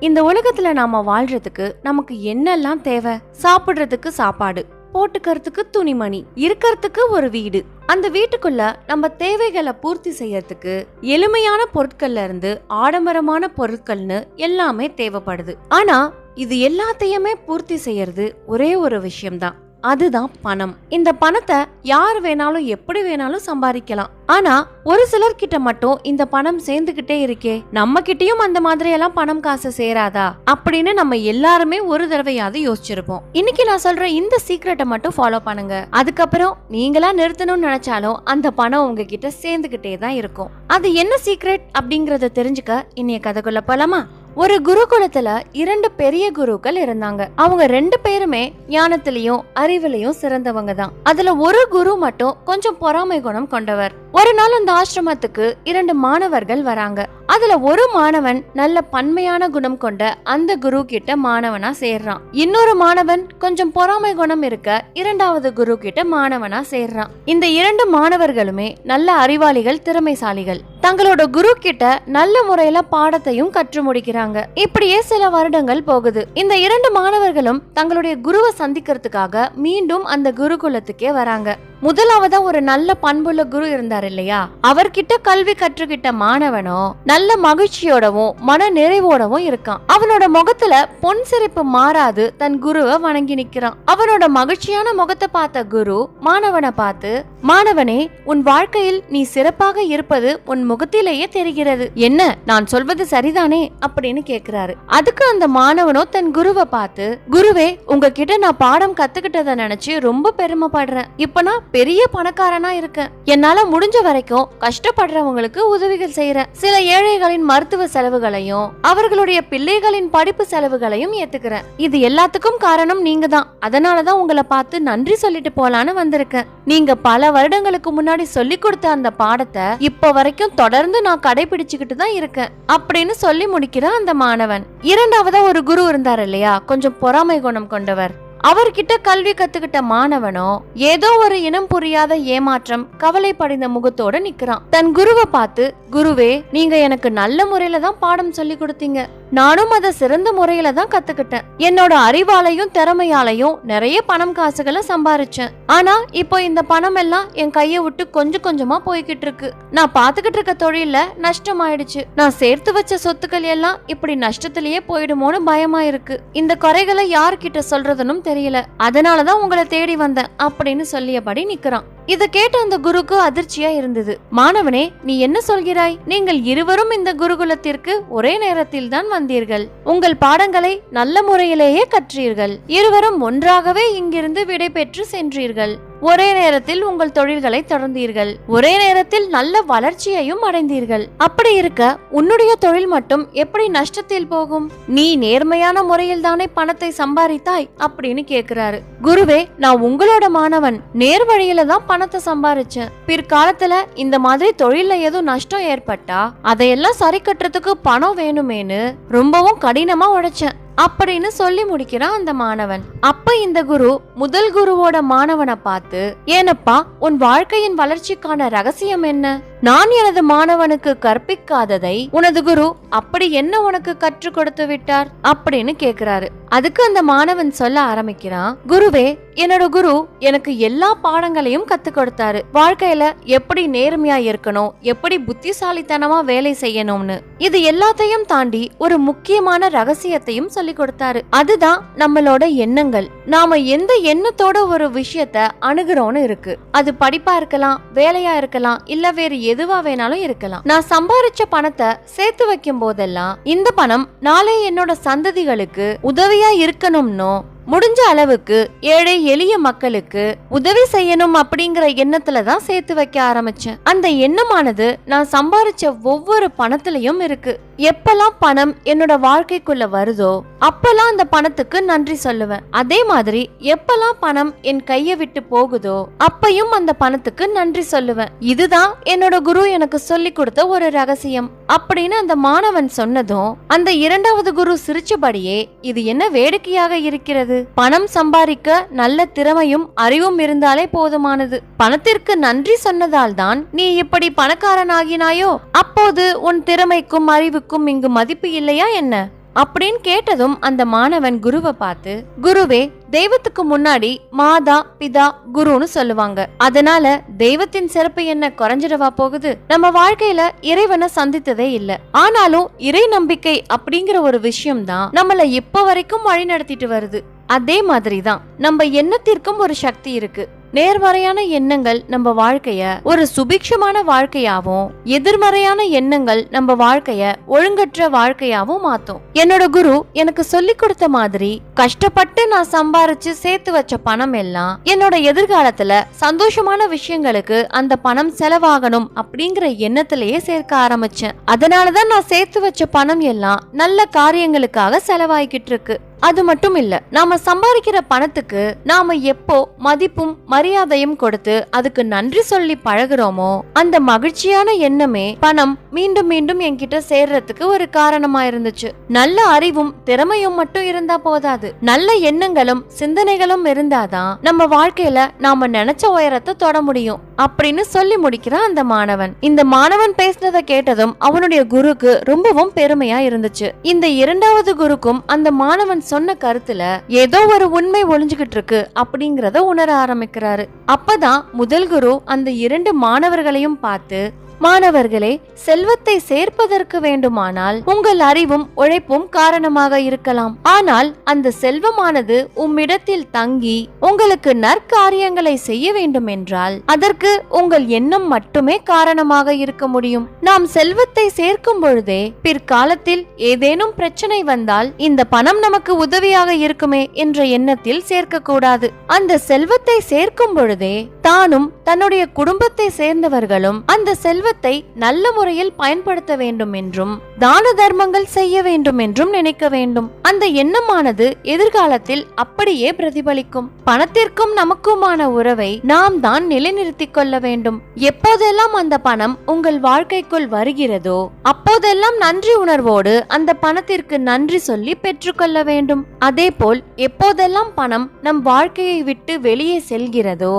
இந்த உலகத்துல நாம வாழ்றதுக்கு நமக்கு என்னெல்லாம் தேவை? சாப்பிடுறதுக்கு சாப்பாடு போட்டுக்கிறதுக்கு துணிமணி இருக்கிறதுக்கு ஒரு வீடு. அந்த வீட்டுக்குள்ள நம்ம தேவைகளை பூர்த்தி செய்யறதுக்கு எளிமையான பொருட்கள்ல இருந்து ஆடம்பரமான பொருட்கள்னு எல்லாமே தேவைப்படுது. ஆனா இது எல்லாத்தையுமே பூர்த்தி செய்யறது ஒரே ஒரு விஷயம்தான். அதுதான் பணம். இந்த பணத்தை யார் வேணாலும் எப்படி வேணாலும் சம்பாதிக்கலாம். ஆனா ஒரு சிலர் கிட்ட மட்டும் இந்த பணம் சேர்ந்துகிட்டே இருக்கே நம்ம கிட்டயும் அந்த மாதிரி எல்லாம் பணம் காசு சேராதா? அப்படின்னு நம்ம எல்லாருமே ஒரு தடவையாவது யோசிச்சிருப்போம். இன்னைக்கு நான் சொல்ற இந்த சீக்ரெட்டை மட்டும் ஃபாலோ பண்ணுங்க. அதுக்கப்புறம் நீங்களா நிறுத்தணும்னு நினைச்சாலும் அந்த பணம் உங்ககிட்ட சேர்ந்துகிட்டே தான் இருக்கும். அது என்ன சீக்ரெட் அப்படிங்கறத தெரிஞ்சுக்க இன்னைய கதைக்குள்ள போலாமா? ஒரு குருகுலத்துல இரண்டு பெரிய குருக்கள் இருந்தாங்க. அவங்க ரெண்டு பேருமே ஞானத்திலையும் அறிவிலையும் சிறந்தவங்க தான். அதுல ஒரு குரு மட்டும் கொஞ்சம் பொறாமை குணம் கொண்டவர். ஒரு நாள் அந்த ஆசிரமத்துக்கு இரண்டு மாணவர்கள் வராங்க. அதுல ஒரு மாணவன் நல்ல பன்மையான குணம் கொண்ட அந்த குரு கிட்ட மாணவனா சேர்றான். இன்னொரு மாணவன் கொஞ்சம் பொறாமை குணம் இருக்க இரண்டாவது குரு கிட்ட மாணவனா சேர்றான். இந்த இரண்டு மாணவர்களுமே நல்ல அறிவாளிகள் திறமைசாலிகள். தங்களோட குரு கிட்ட நல்ல முறையில பாடத்தையும் கற்று முடிக்கிறாங்க. இப்படியே சில வருடங்கள் போகுது. இந்த இரண்டு மாணவர்களும் தங்களுடைய குருவை சந்திக்கிறதுக்காக மீண்டும் அந்த குருகுலத்துக்கே வராங்க. முதலாவதா ஒரு நல்ல பண்புள்ள குரு இருந்தார் இல்லையா? அவர்கிட்ட கல்வி கற்றுக்கிட்ட மாணவனோ நல்ல மகிழ்ச்சியோடவும் மன நிறைவோடவும் இருக்கான். அவனோட முகத்துல பொன் சிரிப்பு மாறாது தன் குருவை வணங்கி நிக்கிறான். அவனோட மகிழ்ச்சியான முகத்தை பார்த்த குரு மாணவனை பார்த்து மாணவனே உன் வாழ்க்கையில் நீ சிறப்பாக இருப்பது உன் முகத்திலேயே தெரிகிறது. என்ன நான் சொல்வது சரிதானே? அப்படின்னு கேக்குறாரு. அதுக்கு அந்த மாணவனோ தன் குருவை பார்த்து குருவே உங்ககிட்ட நான் பாடம் கத்துக்கிட்டத நினைச்சு ரொம்ப பெருமைப்படுறேன். இப்ப நான் பெரிய பணக்காரனா இருக்கேன் என்னால முடிஞ்ச வரைக்கும் கஷ்டப்படுறவங்களுக்கு உதவிகள் செய்யறேன் சில ஏழைகளின் மருத்துவ செலவுகளையும் அவர்களுடைய பிள்ளைகளின் படிப்பு செலவுகளையும் ஏத்துக்கிறேன் இது எல்லாத்துக்கும் காரணம் நீங்க தான் அதனாலதான் உங்களை பார்த்து நன்றி சொல்லிட்டு போலான்னு வந்திருக்கேன். நீங்க பல வருடங்களுக்கு முன்னாடி சொல்லி கொடுத்த அந்த பாடத்தை இப்ப வரைக்கும் தொடர்ந்து நான் கடைபிடிச்சுக்கிட்டு தான் இருக்கேன். அப்படின்னு சொல்லி முடிக்கிறான் அந்த மாணவன். இரண்டாவதா ஒரு குரு இருந்தார் இல்லையா? கொஞ்சம் பொறாமை குணம் கொண்டவர். அவர்கிட்ட கல்வி கத்துக்கிட்ட மாணவனோ ஏதோ ஒரு இனம் புரியாத ஏமாற்றம் கவலை படிந்த முகத்தோட நிக்கிறான் தன் குருவை பார்த்து குருவே நீங்க எனக்கு நல்ல முறையில தான் பாடம் சொல்லி கொடுத்தீங்க. நானும் அதை சிறந்த முறையில தான் கத்துக்கிட்டேன். என்னோட அறிவாலையும் திறமையாலையும் நிறைய பணம் காசுகளை சம்பாரிச்சேன். ஆனா இப்போ இந்த பணம் எல்லாம் என் கையை விட்டு கொஞ்சம் கொஞ்சமா போய்கிட்டு இருக்கு. நான் பாத்துக்கிட்டு இருக்க தொழில நஷ்டமாயிடுச்சு. நான் சேர்த்து வச்ச சொத்துக்கள் எல்லாம் இப்படி நஷ்டத்திலேயே போயிடுமோன்னு பயமா இருக்கு இந்த குறைகளை யார்கிட்ட சொல்றதுன்னு தெரியல. அதனாலதான் உங்களை தேடி வந்தேன் அப்படின்னு சொல்லியபடி நிக்கிறான். இத கேட்ட அந்த குருக்கு அதிர்ச்சியா இருந்தது. மாணவனே நீ என்ன சொல்கிறாய்? நீங்கள் இருவரும் இந்த குருகுலத்திற்கு ஒரே நேரத்தில் தான் வந்தீர்கள். உங்கள் பாடங்களை நல்ல முறையிலேயே கற்றீர்கள். இருவரும் ஒன்றாகவே இங்கிருந்து விடை பெற்று சென்றீர்கள். ஒரே நேரத்தில் உங்கள் தொழில்களை தொடர்ந்தீர்கள். ஒரே நேரத்தில் நல்ல வளர்ச்சியையும் அடைந்தீர்கள். அப்படி இருக்க உன்னுடைய தொழில் மட்டும் எப்படி நஷ்டத்தில் போகும்? நீ நேர்மையான முறையில் தானே பணத்தை சம்பாதித்தாய் அப்படின்னு கேக்குறாரு. குருவே நான் உங்களோட மாணவன். நேர் வழியில தான் பணத்தை சம்பாரிச்சேன். பிற்காலத்துல இந்த மாதிரி தொழில்ல ஏதோ நஷ்டம் ஏற்பட்டா அதையெல்லாம் சரி கட்டுறதுக்கு பணம் வேணுமேனு ரொம்பவும் கடினமா உழைச்சேன். அப்படின்னு சொல்லி முடிக்கிறான் அந்த மாணவன். அப்ப இந்த குரு முதல் குருவோட மாணவனை பார்த்து ஏனப்பா உன் வாழ்க்கையின் வளர்ச்சிக்கான ரகசியம் என்ன? நான் எனது மாணவனுக்கு கற்பிக்காததை உனது குரு அப்படி என்ன உனக்கு கற்றுக் கொடுத்து விட்டார் அப்படின்னு கேக்குறாரு. அதுக்கு அந்த மாணவன் சொல்ல ஆரம்பிக்கிறான் குருவே என்னோட குரு எனக்கு எல்லா பாடங்களையும் கத்து கொடுத்தாரு. வாழ்க்கையில எப்படி நேர்மையா இருக்கணும் எப்படி புத்திசாலித்தனமா வேலை செய்யணும்னு. இது எல்லாத்தையும் தாண்டி ஒரு முக்கியமான ரகசியத்தையும் சொல்லி கொடுத்தாரு. அதுதான் நம்மளோட எண்ணங்கள். நாம எந்த எண்ணத்தோட ஒரு விஷயத்த அணுகுறோம்னு இருக்கு. அது படிப்பா இருக்கலாம் வேலையா இருக்கலாம் இல்ல வேறு எதுவா வேணாலும் இருக்கலாம். நான் சம்பாரிச்ச பணத்தை சேர்த்து வைக்கும் போதெல்லாம் இந்த பணம் நாளை என்னோட சந்ததிகளுக்கு உதவியா இருக்கணும்னோ முடிஞ்ச அளவுக்கு ஏழை எளிய மக்களுக்கு உதவி செய்யணும் அப்படிங்கிற எண்ணத்துல தான் சேர்த்து வைக்க ஆரம்பிச்சேன். அந்த எண்ணமானது நான் சம்பாரிச்ச ஒவ்வொரு பணத்திலையும் இருக்கு. எப்பெல்லாம் பணம் என்னோட வாழ்க்கைக்குள்ள வருதோ அப்பெல்லாம் அந்த பணத்துக்கு நன்றி சொல்லுவேன். அதே மாதிரி எப்பெல்லாம் பணம் என் கையை விட்டு போகுதோ அப்பையும் அந்த பணத்துக்கு நன்றி சொல்லுவேன். இதுதான் என்னோட குரு எனக்கு சொல்லி கொடுத்த ஒரு ரகசியம். அப்படின்னு அந்த மாணவன் சொன்னதும் அந்த இரண்டாவது குரு சிரிச்சபடியே இது என்ன வேடிக்கையாக இருக்கிறது? பணம் சம்பாதிக்க நல்ல திறமையும் அறிவும் இருந்தாலே போதுமானது. பணத்திற்கு நன்றி சொன்னதால் தான் நீ இப்படி பணக்காரனாகினாயோ? அப்போது உன் திறமைக்கும் அறிவுக்கும் இங்கு மதிப்பு இல்லையா என்ன? அப்படின்னு கேட்டதும் அந்த மாணவன் குருவை பார்த்து குருவே தெய்வத்துக்கு முன்னாடி மாதா பிதா குருன்னு சொல்லுவாங்க. அதனால தெய்வத்தின் சிறப்பு என்ன குறைஞ்சிடவா போகுது? நம்ம வாழ்க்கையில இறைவனை சந்தித்ததே இல்ல. ஆனாலும் இறை நம்பிக்கை அப்படிங்கிற ஒரு விஷயம் தான் நம்மள இப்ப வரைக்கும் வழி நடத்திட்டு வருது. அதே மாதிரி தான் நம்ம எண்ணத்திற்கும் ஒரு சக்தி இருக்கு. நேர்மறையான எண்ணங்கள் நம்ம வாழ்க்கைய ஒரு சுபிக்ஷமான வாழ்க்கையாவும் எதிர்மறையான எண்ணங்கள் நம்ம வாழ்க்கைய ஒழுங்கற்ற வாழ்க்கையாவும் மாத்தும். என்னோட குரு எனக்கு சொல்லி கொடுத்த மாதிரி கஷ்டப்பட்டு நான் சம்பாரிச்சு சேர்த்து வச்ச பணம் எல்லாம் என்னோட எதிர்காலத்துல சந்தோஷமான விஷயங்களுக்கு அந்த பணம் செலவாகணும் அப்படிங்கிற எண்ணத்திலேயே சேர்க்க ஆரம்பிச்சேன். அதனாலதான் நான் சேர்த்து வச்ச பணம் எல்லாம் நல்ல காரியங்களுக்காக செலவாகிக்கிட்டு இருக்கு. அது மட்டும் இல்ல நாம சம்பாதிக்கிற பணத்துக்கு நாம எப்போ மதிப்பும் மரியாதையும் கொடுத்து அதுக்கு நன்றி சொல்லி பழகுறோமோ அந்த மகிழ்ச்சியான எண்ணமே பணம் மீண்டும் மீண்டும் என்கிட்ட சேர்றதுக்கு ஒரு காரணமா இருந்துச்சு நல்ல அறிவும் திறமையும் மட்டும் இருந்தா போதாது. நல்ல எண்ணங்களும் சிந்தனைகளும் இருந்தாதான் நம்ம வாழ்க்கையில நாம நினைச்ச உயரத்தை தொட முடியும் அப்படின்னு சொல்லி முடிக்கிறான் அந்த மாணவன். இந்த மாணவன் பேசினதை கேட்டதும் அவனுடைய குருக்கு ரொம்பவும் பெருமையா இருந்துச்சு இந்த இரண்டாவது குருக்கும் அந்த மாணவன் சொன்ன கருத்துல ஏதோ ஒரு உண்மை ஒளிஞ்சுகிட்டு இருக்கு அப்படிங்கறத உணர ஆரம்பிக்கிறாரு. அப்பதான் முதல் குரு அந்த இரண்டு மாணவர்களையும் பார்த்து மாணவர்களே செல்வத்தை சேர்ப்பதற்கு வேண்டுமானால் உங்கள் அறிவும் உழைப்பும் காரணமாக இருக்கலாம். ஆனால் அந்த செல்வமானது உம்மிடத்தில் தங்கி உங்களுக்கு நற்காரியங்களை செய்ய வேண்டும் என்றால் அதற்கு உங்கள் எண்ணம் மட்டுமே காரணமாக இருக்க முடியும். நாம் செல்வத்தை சேர்க்கும் பொழுதே பிற்காலத்தில் ஏதேனும் பிரச்சனை வந்தால் இந்த பணம் நமக்கு உதவியாக இருக்குமே என்ற எண்ணத்தில் சேர்க்க கூடாது அந்த செல்வத்தை சேர்க்கும் பொழுதே தானும் தன்னுடைய குடும்பத்தை சேர்ந்தவர்களும் அந்த செல்வத்தை நல்ல முறையில் பயன்படுத்த வேண்டும் என்றும் தான தர்மங்கள் செய்ய வேண்டும் என்றும் நினைக்க வேண்டும். அந்த எண்ணமானது எதிர்காலத்தில் அப்படியே பிரதிபலிக்கும். பணத்திற்கும் நமக்குமான உறவை நாம் தான் நிலைநிறுத்திக் கொள்ள வேண்டும். எப்போதெல்லாம் அந்த பணம் உங்கள் வாழ்க்கைக்குள் வருகிறதோ அப்போதெல்லாம் நன்றி உணர்வோடு அந்த பணத்திற்கு நன்றி சொல்லி பெற்றுக்கொள்ள வேண்டும். அதே போல் எப்போதெல்லாம் பணம் நம் வாழ்க்கையை விட்டு வெளியே செல்கிறதோ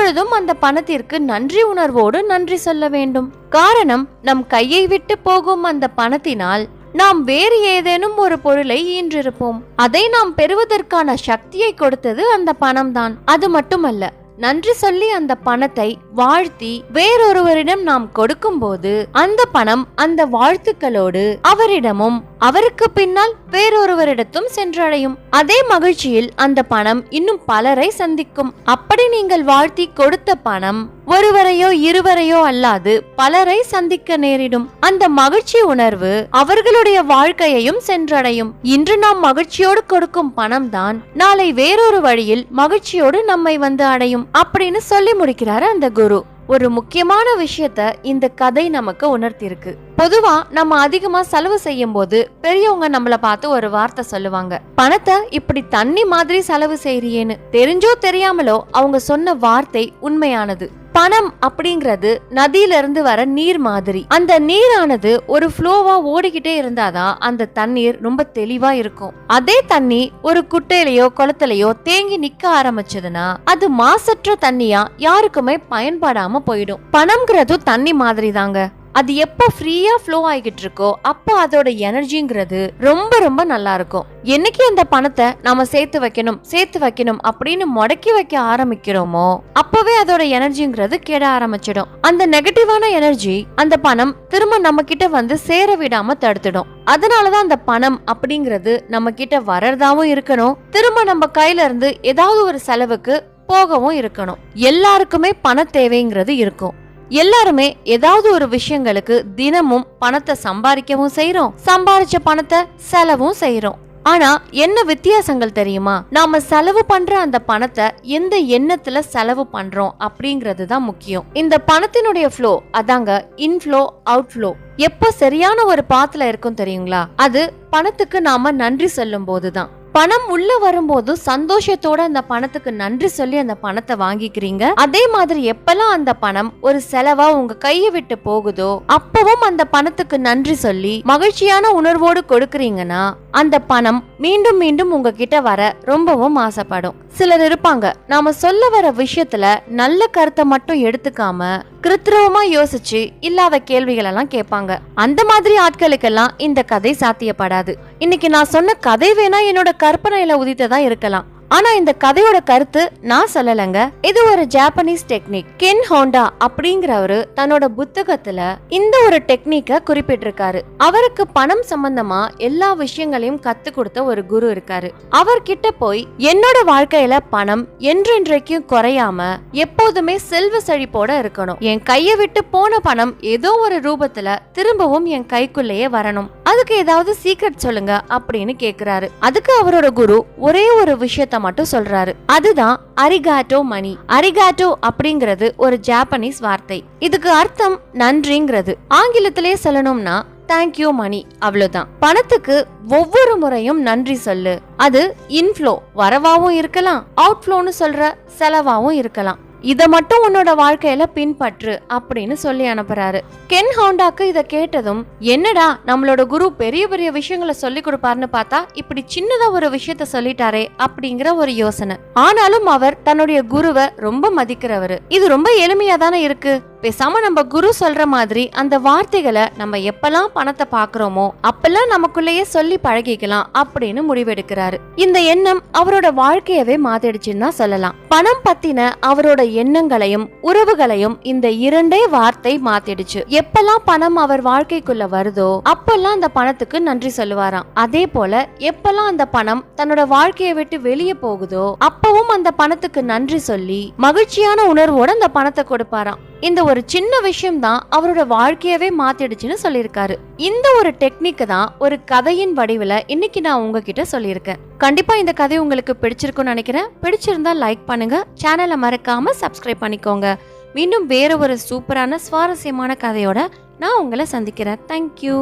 அப்பொழுதும் அந்த பணத்திற்கு நன்றி உணர்வோடு நன்றி சொல்ல வேண்டும். காரணம் நம் கையை விட்டு போகும் அந்த பணத்தினால் நாம் வேறு ஏதேனும் ஒரு பொருளை ஈன்றிருப்போம். அதை நாம் பெறுவதற்கான சக்தியை கொடுத்தது அந்த பணம்தான். அது மட்டுமல்ல நன்றி சொல்லி அந்த பணத்தை வாழ்த்தி வேறொருவரிடம் நாம் கொடுக்கும்போது அந்த பணம் அந்த வாழ்த்துக்களோடு அவரிடமும் அவருக்கு பின்னால் வேறொருவரிடத்தும் சென்றடையும். அதே மகிழ்ச்சியில் அந்த பணம் இன்னும் பலரை சந்திக்கும். அப்படி நீங்கள் வாழ்த்தி கொடுத்த பணம் ஒருவரையோ இருவரையோ அல்லாது பலரை சந்திக்க நேரிடும். அந்த மகிழ்ச்சி உணர்வு அவர்களுடைய வாழ்க்கையையும் சென்றடையும். இன்று நாம் மகிழ்ச்சியோடு கொடுக்கும் பணம் தான் நாளை வேறொரு வழியில் மகிழ்ச்சியோடு நம்மை வந்து அடையும் அப்படின்னு சொல்லி முடிக்கிறாரு அந்த குரு. ஒரு முக்கியமான விஷயத்த இந்த கதை நமக்கு உணர்த்திருக்கு பொதுவா நம்ம அதிகமா செலவு செய்யும் போது பெரியவங்க நம்மள பார்த்து ஒரு வார்த்தை சொல்லுவாங்க. பணத்தை இப்படி தண்ணி மாதிரி செலவு செய்யறியேன்னு தெரிஞ்சோ தெரியாமலோ அவங்க சொன்ன வார்த்தை உண்மையானது. பணம் அப்படிங்கிறது நதியிலிருந்து வர நீர் மாதிரி. அந்த நீரானது ஒரு ஃப்ளோவா ஓடிக்கிட்டே இருந்தாதான் அந்த தண்ணீர் ரொம்ப தெளிவா இருக்கும். அதே தண்ணி ஒரு குட்டையிலயோ குளத்திலயோ தேங்கி நிக்க ஆரம்பிச்சதுன்னா அது மாசற்ற தண்ணியா யாருக்குமே பயன்படாம போயிடும். பணம்ங்கிறது தண்ணி மாதிரி தாங்க அது எப்போ ஃப்ரீயா ஃப்ளோ ஆகிட்டு இருக்கோ அப்போ அதோட எனர்ஜிங்கிறது ரொம்ப ரொம்ப நல்லா இருக்கும் என்னைக்கு அந்த பணத்தை நாம சேர்த்து வைக்கணும் சேர்த்து வைக்கணும் அப்படின்னு முடக்கி வைக்க ஆரம்பிக்கிறோமோ அப்பவே அதோட எனர்ஜிங்கிறது கெட ஆரம்பிச்சிடும். அந்த நெகட்டிவான எனர்ஜி அந்த பணம் திரும்ப நம்ம கிட்ட வந்து சேர விடாம தடுத்துடும். அதனாலதான் அந்த பணம் அப்படிங்கிறது நம்ம கிட்ட வர்றதாவும் இருக்கணும். திரும்ப நம்ம கையில இருந்து ஏதாவது ஒரு செலவுக்கு போகவும் இருக்கணும். எல்லாருக்குமே பண தேவைங்கிறது இருக்கும். எல்லாருமே ஏதாவது ஒரு விஷயங்களுக்கு தினமும் பணத்தை சம்பாதிக்கவும் செய்யறோம் சம்பாதிச்ச பணத்தை செலவும் செய்யறோம் ஆனா என்ன வித்தியாசங்கள் தெரியுமா? நாம செலவு பண்ற அந்த பணத்தை எந்த எண்ணத்துல செலவு பண்றோம் அப்படிங்கிறது தான் முக்கியம். இந்த பணத்தினுடைய ஃப்ளோ அதாங்க இன்ஃப்ளோ அவுட்ஃப்ளோ எப்போ சரியான ஒரு பாத்துல இருக்கும் தெரியுங்களா? அது பணத்துக்கு நாம நன்றி சொல்லும் போதுதான் பணம் உள்ள வரும்போது சந்தோஷத்தோட அந்த பணத்துக்கு நன்றி சொல்லி அந்த பணத்தை வாங்கிக்கிறீங்க. அதே மாதிரி எப்பெல்லாம் அந்த பணம் ஒரு செலவா உங்க கையை விட்டு போகுதோ அப்பவும் அந்த பணத்துக்கு நன்றி சொல்லி மகிழ்ச்சியான உணர்வோடு கொடுக்கறீங்கன்னா அந்த பணம் மீண்டும் மீண்டும் உங்ககிட்ட வர ரொம்பவும் ஆசைப்படும். சிலர் இருப்பாங்க நாம சொல்ல வர விஷயத்துல நல்ல கருத்தை மட்டும் எடுத்துக்காம கிருத்திரவமா யோசிச்சு இல்லாத கேள்விகள் எல்லாம் கேட்பாங்க. அந்த மாதிரி ஆட்களுக்கெல்லாம் இந்த கதை சாத்தியப்படாது. இன்னைக்கு நான் சொன்ன கதை வேணா என்னோட கற்பனையில உதித்ததா இருக்கலாம். ஆனா இந்த கதையோட கருத்து நான் சொல்லலைங்க. இது ஒரு ஜாப்பனீஸ் டெக்னிக் கென் ஹோண்டா அப்படிங்கிறவரு தன்னோட புத்தகத்துல இந்த ஒரு டெக்னிக்க குறிப்பிட்டிருக்காரு. அவருக்கு பணம் சம்பந்தமா எல்லா விஷயங்களையும் கத்து கொடுத்த ஒரு குரு இருக்காரு. அவர்கிட்ட போய் என்னோட வாழ்க்கையில பணம் என்றென்றைக்கும் குறையாம எப்போதுமே செல்வ செழிப்போட இருக்கணும். என் கையை விட்டு போன பணம் ஏதோ ஒரு ரூபத்துல திரும்பவும் என் கைக்குள்ளேயே வரணும். அதுக்கு ஏதாவது சீக்ரெட் சொல்லுங்க அப்படின்னு கேக்குறாரு. அதுக்கு அவரோட குரு ஒரே ஒரு விஷயத்த மட்டும் சொல்றாரு. அதுதான் அரிகாட்டோ மணி அரிகாட்டோ அப்படிங்கிறது ஒரு ஜாப்பனீஸ் வார்த்தை. இதுக்கு அர்த்தம் நன்றிங்கிறது ஆங்கிலத்திலே சொல்லணும்னா தேங்க்யூ மணி அவ்வளவுதான். பணத்துக்கு ஒவ்வொரு முறையும் நன்றி சொல்லு. அது இன்ஃப்ளோ வரவாவும் இருக்கலாம் அவுட்ஃப்ளோன்னு சொல்ற செலவாவும் இருக்கலாம். இதை மட்டும் உன்னோட வாழ்க்கையில பின்பற்று அப்படின்னு சொல்லி அனுப்புறாரு. கென் ஹோண்டாக்கு இதை கேட்டதும் என்னடா நம்மளோட குரு பெரிய பெரிய விஷயங்களை சொல்லி கொடுப்பாருன்னு பார்த்தா இப்படி சின்னதா ஒரு விஷயத்த சொல்லிட்டாரே அப்படிங்கிற ஒரு யோசனை. ஆனாலும் அவர் தன்னுடைய குருவை ரொம்ப மதிக்கிறவரு. இது ரொம்ப எளிமையா தானே இருக்கு? பேசாம நம்ம குரு சொல்ற மாதிரி அந்த வார்த்தைகளை நம்ம எப்பெல்லாம் பணத்தை பாக்குறோமோ அப்பெல்லாம் நமக்குள்ளேயே சொல்லி பழகிக்கலாம் அப்படின்னு முடிவெடுக்கிறாரு. இந்த எண்ணம் அவரோட வாழ்க்கையவே மாத்திடுச்சுன்னு தான் சொல்லலாம். பணம் பத்தின அவரோட எண்ணங்களையும் உறவுகளையும் இந்த இரண்டே வார்த்தை மாத்திடுச்சு. எப்பெல்லாம் பணம் அவர் வாழ்க்கைக்குள்ள வருதோ அப்பெல்லாம் அந்த பணத்துக்கு நன்றி சொல்லுவாராம். அதே போல எப்பெல்லாம் அந்த பணம் தன்னோட வாழ்க்கையை விட்டு வெளியே போகுதோ அப்பவும் அந்த பணத்துக்கு நன்றி சொல்லி மகிழ்ச்சியான உணர்வோட அந்த பணத்தை கொடுப்பாராம். இந்த ஒரு சின்ன விஷயம் தான் அவரோட வாழ்க்கையவே மாத்திடுச்சுன்னு சொல்லியிருக்காரு. இந்த ஒரு டெக்னிக் தான் ஒரு கதையின் வடிவில் இன்னைக்கு நான் உங்ககிட்ட சொல்லியிருக்கேன். கண்டிப்பா இந்த கதை உங்களுக்கு பிடிச்சிருக்கும்னு நினைக்கிறேன். பிடிச்சிருந்தா லைக் பண்ணுங்க. சேனலை மறக்காம சப்ஸ்கிரைப் பண்ணிக்கோங்க. மீண்டும் வேற ஒரு சூப்பரான சுவாரஸ்யமான கதையோட நான் உங்களை சந்திக்கிறேன். தேங்க்யூ